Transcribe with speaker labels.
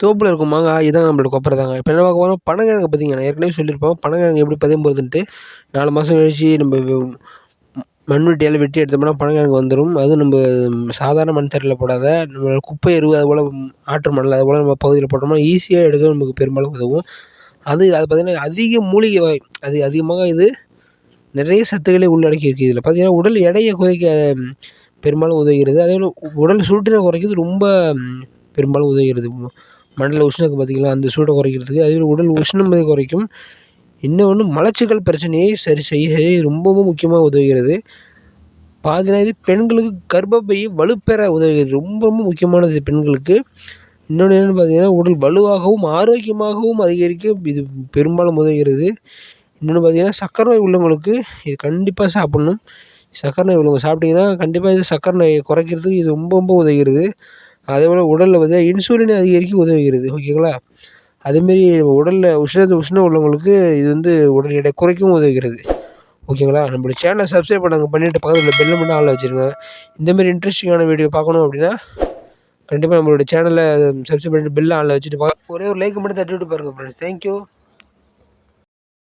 Speaker 1: தோப்பில் இருக்கும் மாங்காய் இதான் நம்மளோட கொப்பரை தாங்க. இப்போ என்ன பார்க்க போகிறோம் பனங்கிழங்கு பார்த்தீங்க ஏற்கனவே சொல்லியிருப்போம். பனங்கிழங்கு எப்படி பதியம் போகுதுன்ட்டு நாலு மாதம் கழிச்சு நம்ம மண்வெட்டியால் வெட்டி எடுத்தோம்னா பனங்கிழங்கு வந்துடும் அதுவும் நம்ம சாதாரண மண் தரையில் போடாத நம்ம குப்பை எருவு அதுபோல் ஆற்று மணல் அதுபோல் நம்ம பகுதியில் போட்டோம்னா ஈஸியாக எடுக்க நமக்கு பெரும்பாலும் உதவும். அது அது பார்த்திங்கன்னா அதிக மூலிகை வகை. அது அதிகமாக இது நிறைய சத்துக்களை உள்ளடக்கி இருக்குது இதில். பார்த்திங்கன்னா உடல் எடையை குறைக்க பெரும்பாலும் உதவுகிறது. அதேபோல் உடல் சூட்டினை குறைக்கிறது ரொம்ப பெரும்பாலும் உதவுகிறது. மண்டல உஷ்ணத்தை பார்த்திங்களா அந்த சூட்டை குறைக்கிறதுக்கு அதே உடல் உஷ்ணத்தை குறைக்கும். இன்னொன்று மலச்சிக்கல் பிரச்சனையை சரி செய்ய ரொம்பவும் முக்கியமாக உதவுகிறது. பாதினா இது பெண்களுக்கு கர்ப்பப்பையை வலுப்பெற உதவுகிறது. ரொம்ப ரொம்ப முக்கியமானது பெண்களுக்கு. இன்னொன்று என்னென்னு பார்த்தீங்கன்னா உடல் வலுவாகவும் ஆரோக்கியமாகவும் அதிகரிக்க இது பெரும்பாலும் உதவுகிறது. இன்னொன்று பார்த்தீங்கன்னா சக்கரை நோய் உள்ளவங்களுக்கு இது கண்டிப்பாக சாப்பிட்ணும். சக்கரை நோய் உள்ளவங்க சாப்பிட்டிங்கன்னா கண்டிப்பாக இது சக்கரை நோயை குறைக்கிறதுக்கு இது ரொம்ப ரொம்ப உதவுகிறது. அதேபோல் உடலில் வந்து இன்சுலினை அதிகரிக்க உதவுகிறது ஓகேங்களா அதேமாரி உடலில் உஷ்ணத்தை உஷ்ணம் உள்ளவங்களுக்கு இது வந்து உடல் எடை குறைக்கவும் உதவுகிறது ஓகேங்களா நம்மளுடைய சேனலை சப்ஸ்கிரைப் பண்ணாங்க பண்ணிவிட்டு பக்கத்தில் பெல்லை மட்டும் ஆளில் வச்சுருங்க. இந்தமாரி இன்ட்ரெஸ்டிங்கான வீடியோ பார்க்கணும் அப்படின்னா கண்டிப்பாக நம்மளோட சேனலை சப்ஸ்கிரைப் பண்ணிட்டு பெல்லை ஆளில் வச்சுட்டு பா ஒரே ஒரு லைக் மட்டும் தட்டி விட்டு பாருங்கள் ஃப்ரெண்ட்ஸ் தேங்க்யூ